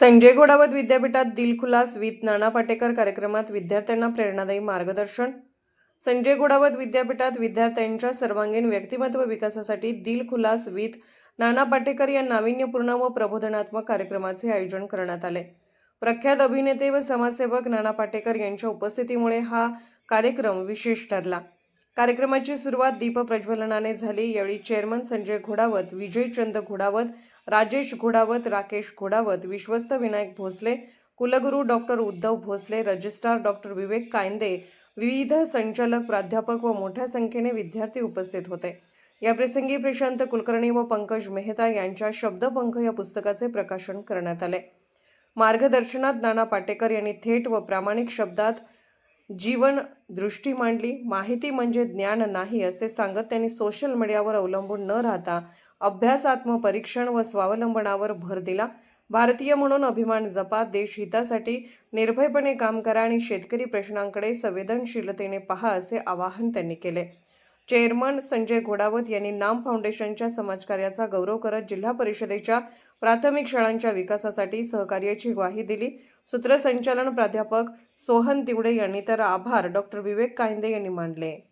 संजय घोडावत विद्यापीठात दिलखुलास विथ नाना पाटेकर कार्यक्रमात विद्यार्थ्यांना प्रेरणादायी मार्गदर्शन. संजय घोडावत विद्यापीठात विद्यार्थ्यांच्या सर्वांगीण व्यक्तिमत्व विकासासाठी दिलखुलास विथ नाना पाटेकर या नाविन्यपूर्ण व प्रबोधनात्मक कार्यक्रमाचे आयोजन करण्यात आले. प्रख्यात अभिनेते व समाजसेवक नाना पाटेकर यांच्या उपस्थितीमुळे हा कार्यक्रम विशेष ठरला. कार्यक्रमाची सुरुवात दीप प्रज्वलनाने झाली. यावेळी चेअरमन संजय घोडावत विजयचंद घोडावत राजेश घोडावत राकेश घोडावत विश्वस्त विनायक भोसले कुलगुरू doctor Uddhav Bhosale registrar doctor Vivek Kayande विविध संचालक प्राध्यापक व मोठ्या संख्येने विद्यार्थी उपस्थित होते. याप्रसंगी प्रशांत कुलकर्णी व पंकज मेहता यांच्या शब्दपंख या पुस्तकाचे प्रकाशन करण्यात आले. मार्गदर्शनात नाना पाटेकर यांनी थेट व प्रामाणिक शब्दात जीवन दृष्टी मांडली. माहिती म्हणजे ज्ञान नाही असे सांगत त्यांनी सोशल मीडियावर अवलंबून न राहता अभ्यास आत्मपरीक्षण व स्वावलंबनावर भर दिला. भारतीय म्हणून अभिमान जपा. देश हितासाठी निर्भयपणे काम करा आणि शेतकरी प्रश्नांकडे संवेदनशीलतेने पहा असे आवाहन त्यांनी केले. चेअरमन संजय घोडावत यांनी नाम फाउंडेशनच्या समाजकार्याचा गौरव करत जिल्हा परिषदेच्या प्राथमिक शाळांच्या विकासासाठी सहकार्याची ग्वाही दिली. सूत्रसंचालन प्राध्यापक सोहन तिवडे यांनी तर आभार. डॉक्टर विवेक कायंदे यांनी मानले.